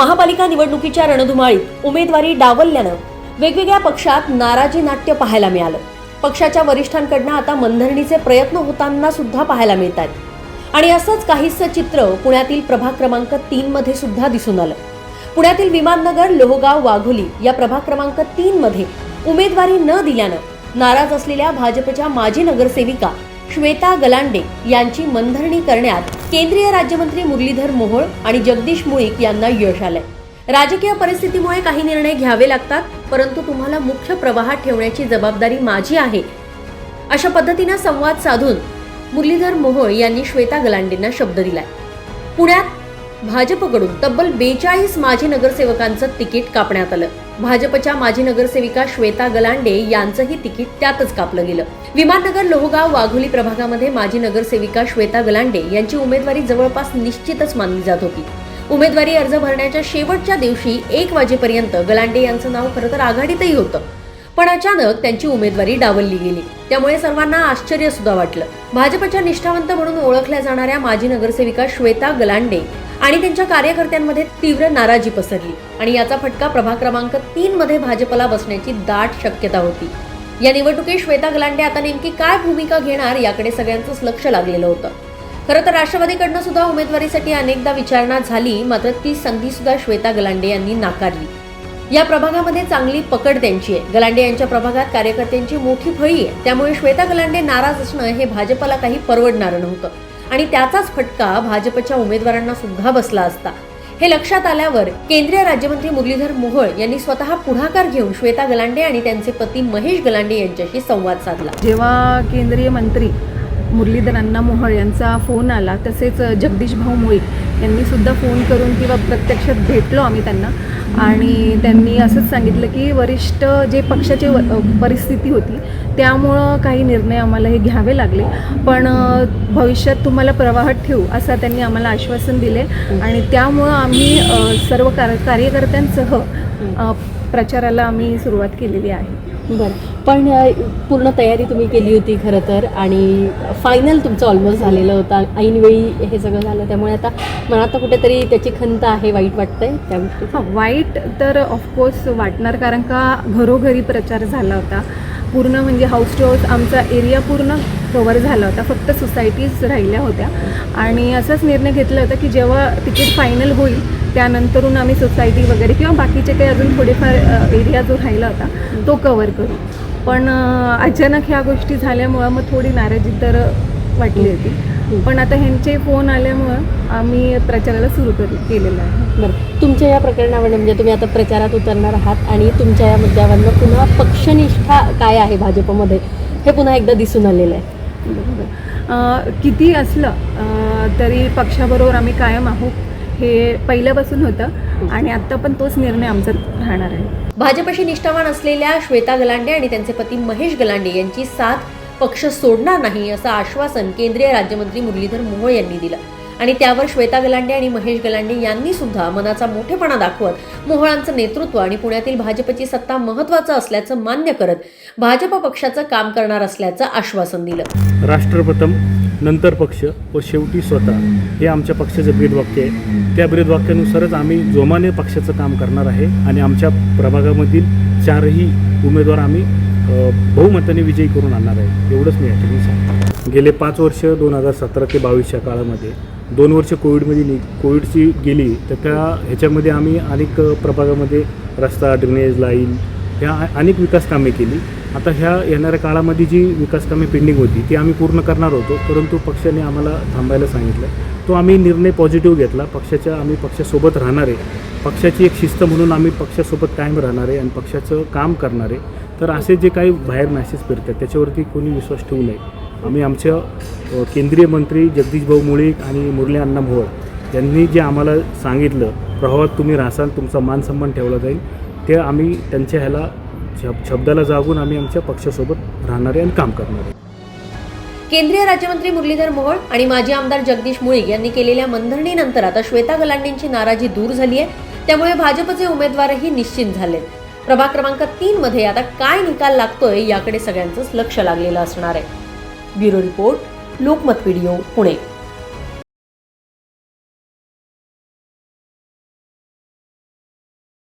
महापालिका निवडणुकीच्या रणधुमाळीत उमेदवारी डावलल्यानं वेगवेगळ्या पक्षात नाराजी नाट्य पाहायला मिळालं. पक्षाच्या वरिष्ठांकडनं आता मनधरणीचे प्रयत्न होताना सुद्धा पाहायला मिळत आहेत आणि असंच काहीसं चित्र पुण्यातील प्रभाग क्रमांक तीन मध्ये सुद्धा दिसून आलं. पुण्यातील विमाननगर लोहगाव वाघोली या प्रभाग क्रमांक तीन मध्ये उमेदवारी न दिल्यानं नाराज असलेल्या भाजपच्या माजी नगरसेविका श्वेता गलांडे यांची मनधरणी करण्यात केंद्रीय राज्यमंत्री मुरलीधर मोहोळ आणि जगदीश मुळीक यांना यश आलंय. राजकीय परिस्थितीमुळे काही निर्णय घ्यावे लागतात परंतु तुम्हाला मुख्य प्रवाहात ठेवण्याची जबाबदारी माझी आहे. अशा पद्धतीनं संवाद साधून मुरलीधर मोहोळ यांनी श्वेता गलांडेंना शब्द दिलाय. पुण्यात भाजपकडून तब्बल बेचाळीस माजी नगरसेवकांचं तिकीट कापण्यात आलं. भाजपच्या माजी नगरसेविका श्वेता गलांडे यांचंही तिकीट त्यातच कापलं गेलं. विमाननगर लोहगाव वाघोली प्रभागामध्ये माजी नगरसेविका श्वेता गलांडे यांची उमेदवारी जवळपास निश्चितच मानली जात होती. उमेदवारी अर्ज भरण्याच्या शेवटच्या दिवशी एक वाजेपर्यंत गलांडे यांचं नाव खरं तर आघाडीतही होतं. पण अचानक त्यांची उमेदवारी डावलली गेली. त्यामुळे सर्वांना आश्चर्य सुद्धा वाटलं. भाजपच्या निष्ठावंत म्हणून ओळखल्या जाणाऱ्या माजी नगरसेविका श्वेता गलांडे आणि त्यांच्या कार्यकर्त्यांमध्ये तीव्र नाराजी पसरली. आणि याचा फटका प्रभाग क्रमांक तीन मध्ये भाजपला बसण्याची दाट शक्यता होती. या निवडणुकीत श्वेता गलांडे आता नेमकी काय भूमिका घेणार याकडे सगळ्यांचंच लक्ष लागलेलं होतं. खरं तर राष्ट्रवादीकडनं सुद्धा उमेदवारीसाठी अनेकदा विचारणा झाली मात्र ती संधी सुद्धा श्वेता गलांडे यांनी नाकारली. या प्रभागामध्ये चांगली पकड त्यांची आहे. गलांडे यांच्या प्रभागात कार्यकर्त्यांची मोठी फळी आहे. त्यामुळे श्वेता गलांडे नाराज असणं हे भाजपला काही परवडणारं नव्हतं. आणि त्याचाच फटका भाजपच्या उमेदवारांना सुद्धा बसला असता. हे लक्षात आल्यावर केंद्रीय राज्यमंत्री मुरलीधर मोहोळ यांनी स्वतः पुढाकार घेऊन श्वेता गलांडे आणि त्यांचे पती महेश गलांडे यांच्याशी संवाद साधला. जेव्हा केंद्रीय मंत्री मुरलीधर अण्णा मोहोळ यांचा फोन आला तसेच जगदीश भाऊ मुळीक यांनी सुद्धा फोन करून किंवा प्रत्यक्षात भेटलो आम्ही त्यांना. आणि त्यांनी असंच सांगितलं की वरिष्ठ जे पक्षाची व- परिस्थिती होती त्यामुळं काही निर्णय आम्हाला हे घ्यावे लागले. पण भविष्यात तुम्हाला प्रवाहात ठेवू असं त्यांनी आम्हाला आश्वासन दिले आणि त्यामुळं आम्ही सर्व कार कार्यकर्त्यांसह प्रचाराला आम्ही सुरुवात केलेली आहे. बरं. पण पूर्ण तयारी तुम्ही केली होती खरं तर आणि फायनल तुमचं ऑलमोस्ट झालेलं होतं. ऐनवेळी हे सगळं झालं. त्यामुळे आता मला आता कुठेतरी त्याची खंत आहे वाईट वाटतंय त्या हां वाईट तर ऑफकोर्स वाटणार कारण का घरोघरी प्रचार झाला होता. पूर्ण म्हणजे हाऊस टू हाऊस आमचा एरिया पूर्ण कवर झाला होता. फक्त सोसायटीज राहिल्या होत्या. आणि असाच निर्णय घेतला होता की जेव्हा तिकीट फायनल होईल त्यानंतरून आम्ही सोसायटी वगैरे किंवा बाकीचे काही अजून थोडेफार एरिया जो राहिला होता तो कवर करू. पण अचानक ह्या गोष्टी झाल्यामुळं मग थोडी नाराजी तर वाटली होती. पण आता ह्यांचे फोन आल्यामुळं आम्ही प्रचाराला सुरू कर केलेलं आहे. बरं. तुमच्या या प्रकरणावर म्हणजे तुम्ही आता प्रचारात उतरणार आहात आणि तुमच्या या मुद्द्यावरनं पुन्हा पक्षनिष्ठा काय आहे भाजपमध्ये हे पुन्हा एकदा दिसून आलेलं आहे. बरोबर. किती असलं तरी पक्षाबरोबर आम्ही कायम आहोत. हे पहिल्यापासून होतं आणि आत्ता पण तोच निर्णय आमचा राहणार आहे. भाजपशी निष्ठावान असलेल्या श्वेता गलांडे आणि त्यांचे पती महेश गलांडे यांची साथ पक्ष सोडणार नाही असं आश्वासन केंद्रीय राज्यमंत्री मुरलीधर मोहोळ यांनी दिलं. आणि त्यावर श्वेता गलांडे आणि महेश गलांडे यांनी सुद्धा मनाचा मोठेपणा दाखवत मोहळांचं नेतृत्व आणि पुण्यातील भाजपची सत्ता महत्वाचं असल्याचं मान्य करत भाजप पक्षाचं काम करणार असल्याचं आश्वासन दिलं. राष्ट्रप्रथम नंतर पक्ष व शेवटी स्वतः हे आमच्या पक्षाचं ब्रीदवाक्य आहे. त्या ब्रीदवाक्यानुसारच आम्ही जोमाने पक्षाचं काम करणार आहे आणि आमच्या प्रभागामधील चारही उमेदवार आम्ही बहुमताने विजयी करून आणणार आहे. एवढंच मी या ठिकाणी सांगतो गेले पाच वर्ष दोन हजार सतरा ते बावीसच्या काळामध्ये दोन वर्ष कोविडमध्ये नि कोविडची गेली तर त्या ह्याच्यामध्ये आम्ही अनेक प्रभागामध्ये रस्ता ड्रेनेज लाईन ह्या अनेक विकास कामे केली. आता ह्या येणाऱ्या काळामध्ये जी विकास कामे पेंडिंग होती ती आम्ही पूर्ण करणार होतो परंतु पक्षाने आम्हाला थांबायला सांगितलं. तो आम्ही निर्णय पॉझिटिव्ह घेतला पक्षाच्या आम्ही पक्षासोबत राहणार आहे. पक्षाची एक शिस्त म्हणून आम्ही पक्षासोबत कायम राहणार आहे आणि पक्षाचं काम करणार आहे. तर असे जे काही बाहेर मॅसेज फिरतात त्याच्यावरती कोणी विश्वास ठेवू नये. आम्ही आमचं केंद्रीय मंत्री जगदीश भाऊ मुळीक आणि मुरली अण्णा मोहोळ यांनी जे आम्हाला सांगितलं प्रवाहात तुम्ही राहसाल तुमचा मान सन्मान ठेवला जाईल ते आम्ही त्यांच्या ह्याला शब शब्दाला जागून आम्ही आमच्या पक्षासोबत राहणार आहे आणि काम करणार आहे. केंद्रीय राज्यमंत्री मुरलीधर मोहोळ आणि माजी आमदार जगदीश मुळीक यांनी केलेल्या मनधरणीनंतर आता श्वेता गलांडेंची नाराजी दूर झाली आहे. त्यामुळे भाजपचे उमेदवारही निश्चित झाले. प्रभाग क्रमांक तीन मध्ये आता काय निकाल लागतोय याकडे सगळ्यांचंच लक्ष लागलेलं असणार आहे. Bureau report Lokmat video Pune.